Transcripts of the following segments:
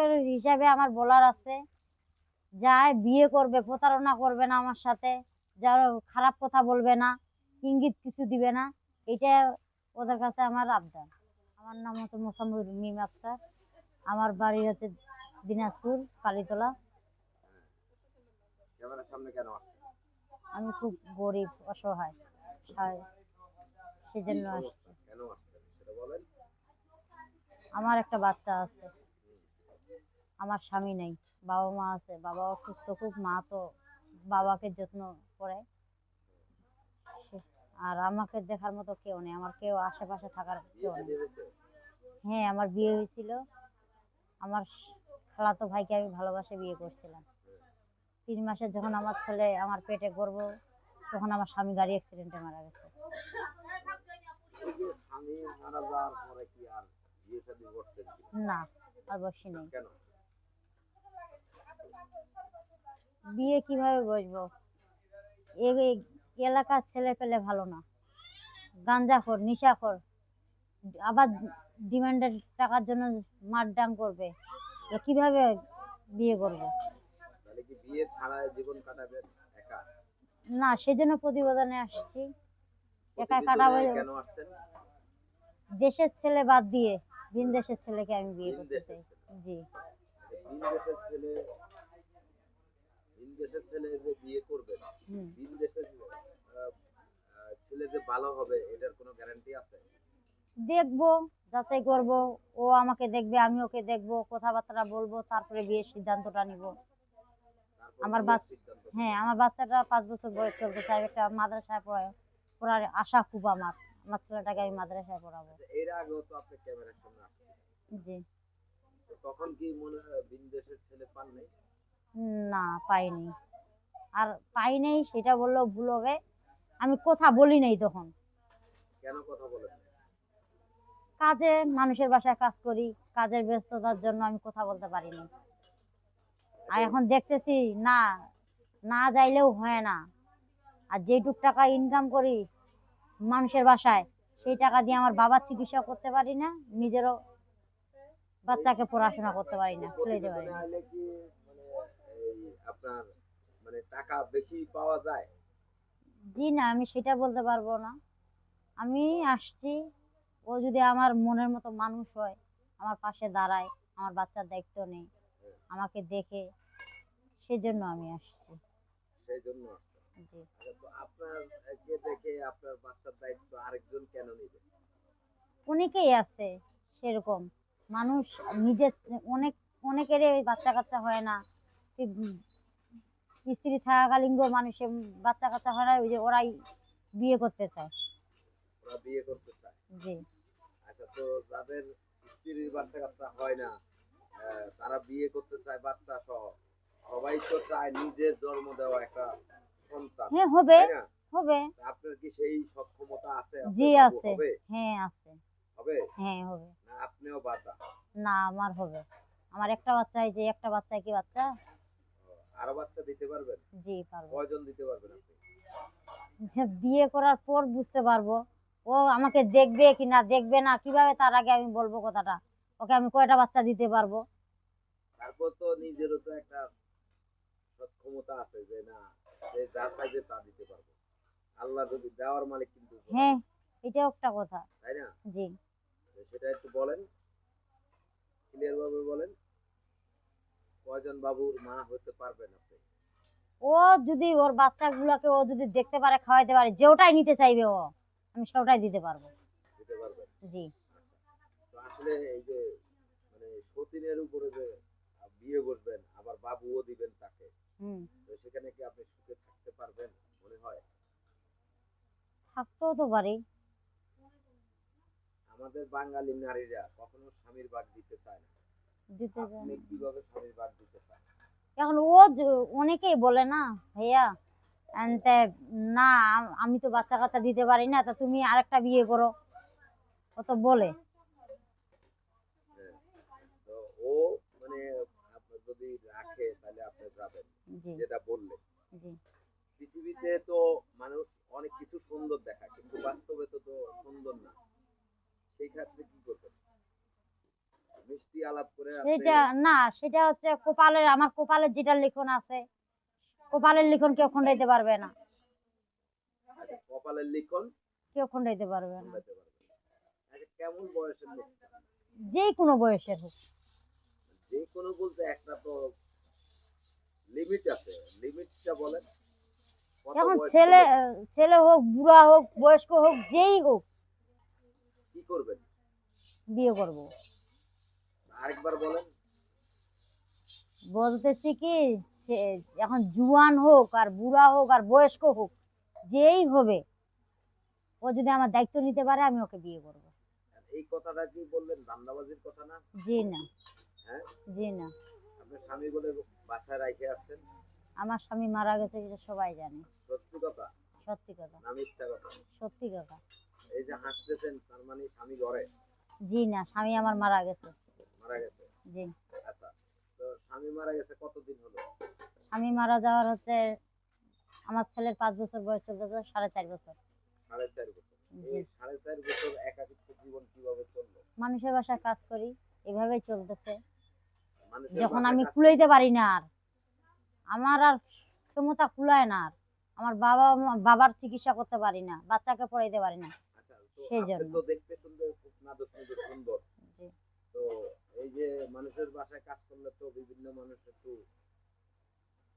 অভিভাবকের হিসাবে আমার বলার আছে। যায় বিয়ে করবে প্রতারণা করবে না আমার সাথে। যারা খারাপ কথা বলবে না ইঙ্গিত কিছু দিবে না। এটা ওদের কাছে আমার আবদার। আমার নাম হচ্ছে মোসাম্মদ মিম আক্তার। আমার বাড়ি হচ্ছে দিনাজপুর কালীতলা। আমি খুব গরিব অসহায়। সেজন্য আসছি সমস্যা? কেন আসছেন? সেটা বলেন। আমার একটা বাচ্চা আছে। আমার স্বামী নেই বাবা মা আছে বাবা অসুস্থ খুব মা তো বাবাকে যত্ন করে। আর আমাকে দেখার মতো কেউ নেই আমার কেউ আশেপাশে থাকার কেউ নেই। হ্যাঁ আমার বিয়ে হয়েছিল। আমার খালাতো ভাইকে আমি ভালোবাসে বিয়ে করছিলাম। তিন মাসে যখন আমার ছেলে আমার পেটে গর্ব তখন আমার স্বামী গাড়ি অ্যাক্সিডেন্টে মারা গেছে? না আর বসি নেই কেন বিয়ে কীভাবে বসবো? এলাকার ছেলে পেলে ভালো না। গাঞ্জাখোর নিশাখোর আবার ডিমান্ডের টাকার জন্য মারডাং করবে। কীভাবে বিয়ে করবে? বিয়ে ছাড়া জীবন কাটাবেন একা? না সেজন্য প্রতিবেদনে আসছি। একা কাটাবো। কেন আসছেন? দেশের ছেলে বাদ দিয়ে ভিন দেশের ছেলেকে আমি বিয়ে করতে চাই। জি। ভিন দেশের ছেলে দেশের ছেলে যে বিয়ে করবে হুম। ভিন দেশের ছেলে যে ভালো হবে এটার কোনো গ্যারান্টি আছে? দেখব যাচাই করব ও আমাকে দেখবে আমি ওকে দেখব কথাবার্তা বলব তারপরে বিয়ের সিদ্ধান্তটা নিব। আমার বিয়ের বাচ- সিদ্ধান্ত। হ্যাঁ আমার বাচ্চাটা পাঁচ বছর বয়স চলতেছে আমি একটা মাদ্রাসায় পড়াই পড়ার আশা খুব আমার। আমার ছেলেটাকে আমি মাদ্রাসায় পড়াবো। আচ্ছা, এর আগেও তো আপনি ক্যামেরার সামনে আসছেন জি। তখন কি মনে হয় ভিন দেশের ছেলে পান নাই না পাইনি আর পাই নেই সেটা বললেও ভুল হবে। আমি কথা বলি নাই তখন। কেন কথা বলেন কাজে মানুষের বাসায় কাজ করি কাজের ব্যস্ততার জন্য আমি কথা বলতে পারিনি আর এখন দেখতেছি না না যাইলেও হয় না। আর যেটুক টাকা ইনকাম করি মানুষের বাসায় সেই টাকা দিয়ে আমার বাবার চিকিৎসা করতে পারি না নিজেরও বাচ্চাকে পড়াশোনা করতে পারি না ফেলে দিতে পারি না। আপনার মানে টাকা বেশি পাওয়া যায়? জি না আমি সেটা বলতে পারব না। আমি আসছি ও যদি আমার মনের মতো মানুষ হয় আমার পাশে দাঁড়ায় আমার বাচ্চার দায়িত্ব নেই আমাকে দেখে সেজন্য আমি আসছি। সেই জন্য জি। আচ্ছা, আপনার কে দেখে আপনার বাচ্চার দায়িত্ব আরেকজন কেন নেবে? অনেকেই আছে সেরকম। মানুষ নিজের অনেক অনেকেরই বাচ্চা কাচ্চা হয় না। স্ত্রী থাকাকালীন মানুষের বাচ্চা কাচ্চা হয় না ওই যে ওরাই বিয়ে করতে চায়। ওরা বিয়ে করতে চায়। জি। আচ্ছা তো যাদের স্ত্রীর বাচ্চা কাচ্চা হয় না তারা বিয়ে করতে চায় বাচ্চা সহ সবাই তো চায় নিজের জন্ম দেওয়া একটা সন্তান হ্যাঁ হবে হবে। আপনার কি সেই সক্ষমতা আছে? জি আছে। হবে? হ্যাঁ আছে। হবে? হ্যাঁ হবে। না আপনিও বাচ্চা না আমার হবে। আমার একটা বাচ্চা এই যে একটা বাচ্চা কি বাচ্চা। আরও বাচ্চা দিতে পারবেন? জি পারব। কয়জন দিতে পারবেন আপনি? বিয়ে করার পর বুঝতে পারব। ও আমাকে দেখবে কি না দেখবে না কীভাবে তার আগে আমি বলব কথাটা? ওকে আমি কয়টা বাচ্চা দিতে পারব? তারপর তো নিজেরও তো একটা সক্ষমতা আছে যে না যে যা চাইবে তা দিতে পারব। আল্লাহ যদি দেওয়ার মালিক কিন্তু হ্যাঁ। এটাও একটা কথা। তাই না? জি। সেটা একটু বলেন। ক্লিয়ার ভাবে বলেন। কয়জন বাবুর মা হতে পারবেন আপনি। ও যদি ওর বাচ্চাগুলোকে ও যদি দেখতে পারে খাওয়াইতে পারে যেওটাই নিতে চাইবে ও আমি সেটাই দিতে পারব। দিতে পারবেন? জি। তো আসলে এই যে মানে সতীনের উপরে যে বিয়ে বসবেন আবার বাবুও দিবেন তাকে হুম। তো সেখানে কি আপনি সুখে থাকতে পারবেন মনে হয়? থাকতেও তো পারি। আমাদের বাঙালি নারীরা কখনো স্বামীর বাদ দিতে চায় না। দিতে চান এখন ও অনেকেই বলে না ভাইয়া না আমি তো বাচ্চা কাচ্চা দিতে পারি না তা তুমি আরেকটা বিয়ে করো। ও তো বলে। হ্যাঁ। তো ও মানে যদি রাখে তাহলে আপনি যাবেন। যেটা বললেন। পৃথিবীতে তো মানুষ অনেক কিছু সুন্দর দেখায় কিন্তু বাস্তবে তো সুন্দর না। সেই ক্ষেত্রে কি করবেন? আলাপ করে সেটা না সেটা হচ্ছে কপালের আমার কপালের যেটা লিখন আছে কপালের লিখন কেউ খন্ডাইতে পারবে না। আচ্ছা, কপালের লিখন কেউ খন্ডাইতে পারবে না। খোলাতে পারবে না। আচ্ছা, কেমন বয়সের লোক? যে কোনো বয়সের হোক। যে কোনো বলতে একটা তো লিমিট আছে। লিমিটটা বলেন। এখন ছেলে ছেলে হোক বুড়া হোক বয়স্ক হোক যেই হোক। কি করবেন? বিয়ে করব। আরেকবার বলেন। বলতেছি কি এখন জুয়ান হোক আর বুড়া হোক আর বয়স্ক হোক যেই হবে ও যদি আমার দায়িত্ব নিতে পারে আমি ওকে বিয়ে করব। এই কথাটা কি বললেন? ধান্দাবাজির কথা না? জি না। হ্যাঁ? জি না। আপনার স্বামী বলে বাসায় রাখে আসছেন? আমার স্বামী মারা গেছে সবাই জানে। সত্যি কথা? সত্যি কথা। না মিথ্যা কথা? সত্যি কথা। এই যে হাসতেছেন তার মানে স্বামী ঘরে? জি না স্বামী আমার মারা গেছে। মারা গেছে। জি। আচ্ছা তো স্বামী মারা গেছে কতদিন হলো? স্বামী মারা যাওয়ার হচ্ছে আমার ছেলের পাঁচ বছর বয়স চলতেছে সাড়ে চার বছর। সাড়ে চার বছর। এই সাড়ে চার বছর একাকিত্ব জীবন কীভাবে চলল? মানুষের বাসায় কাজ করি এভাবেই চলতেছে। যখন আমি কাজ কুলাইতে পারি না আর। আমার আর ক্ষমতা কুলায় না আর। আমার বাবা বাবার চিকিৎসা করতে পারি না বাচ্চাকে পড়াইতে পারি না। আচ্ছা সেই জন্য। তো দেখতে সুন্দর খুব সুন্দর। তো এই যে মানুষের বাসায় কাজ করলে তো বিভিন্ন মানুষ একটু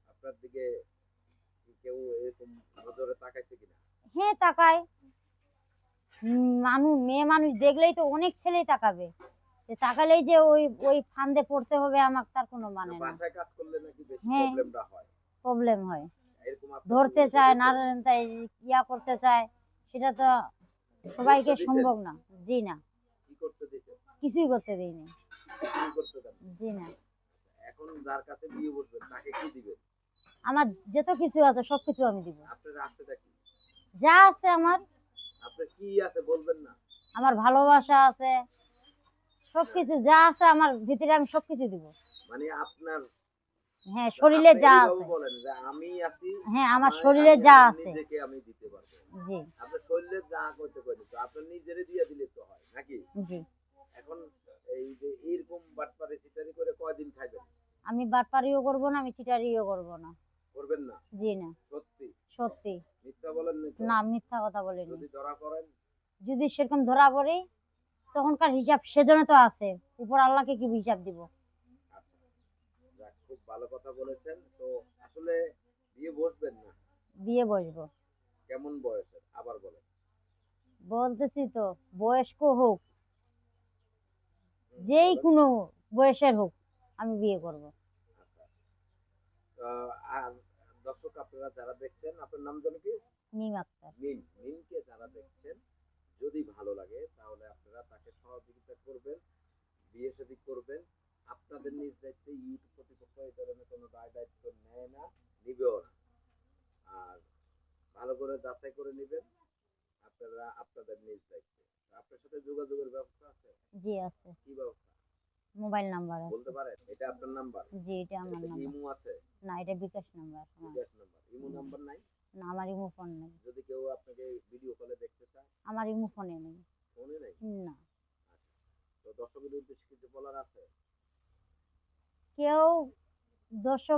আপনার দিকে কেউ এরকম নজরে তাকাইছে কিনা? হ্যাঁ তাকায়। মানুষ মেয়ে মানুষ দেখলেই তো অনেক ছেলেই তাকাবে। যে তাকালেই যে ওই ওই ফান্দে পড়তে হবে আমার তার কোনো মানে না। বাসায় কাজ করলে নাকি বেশি হ্যাঁ। প্রবলেমটা হয়? প্রবলেম হয়। ধরতে চায়? না তাই ইয়া করতে চায় সেটা তো সবাইকে সম্ভব না। জি না। কিছুই করতে দেন জি না। এখন যার কাছে বিয়ে বসবেন তাকে কি দিবেন আমার যত কিছু আছে সব কিছু আমি দিব। আপনার আছেটা কি? যা আছে আমার। আপনার কি আছে বলবেন না? আমার ভালোবাসা আছে। সবকিছু যা আছে আমার ভিতরে আমি সবকিছু দিব। মানে আপনার হ্যাঁ শরীরে যা আছে। বলেন যে আমি আছি হ্যাঁ আমার শরীরে যা আছে। নিজেকে আমি দিতে পারব। জি। আপনার শরীরে যা করতে পারি তো আপনার নিজেরে দিয়ে দিলে তো হয় নাকি জি এখন এই যে এইরকম বাটপারে চিটারি করে কয়দিন খাইবেন আমি বাটপারিও করব না আমি চিটারিও করব না। করবেন না? জি না। সত্যি? সত্যি। মিথ্যা বলেন না মিথ্যা কথা বলিনি। যদি ধরা করেন যদি সেরকম ধরা পড়ি তখনকার হিসাব সেজন্য তো আছে। উপর আল্লাহকে কি হিসাব দিব? আচ্ছা খুব ভালো কথা বলেছেন। তো আসলে বিয়ে বসবেন না? বিয়ে বসবো। কেমন বয়সের? আবার বলেন। বলতেছি তো বয়স্ক হোক যেই কোনো বয়সের হোক আমি বিয়ে করব। আর দর্শক আপনারা যারা দেখছেন আপনার নাম জানি কি? মিম আক্তার। মিম মিমকে যারা দেখছেন যদি ভালো লাগে তাহলে আপনারা তাকে সহযোগিতা করবেন বিয়ে শাদী করবেন। আপনাদের নিজ দায়িত্বে ইউটিউব কর্তৃপক্ষ এই ধরনের কোনো দায় দায়িত্ব নেয় না নিবেও না। আর ভালো করে যাচাই করে নেবেন আপনারা আপনাদের নিজ দায়িত্বে। আপনার সাথে যোগাযোগের ব্যবস্থা আছে? জি আছে। কি ব্যবস্থা? মোবাইল নাম্বার আছে। বলতে পারেন? এটা আপনার নাম্বার? জি এটা আমার নাম্বার। ইমো আছে? না এটা bKash number bKash number. Imo number নাই? না আমার ইমো ফোন নেই। যদি কেউ আপনাকে ভিডিও কলে দেখতে চায়? আমার ইমো ফোনে নেই। ফোনে নেই? না। তো দর্শকদের উদ্দেশ্যে কিছু বলার আছে? কেউ দর্শক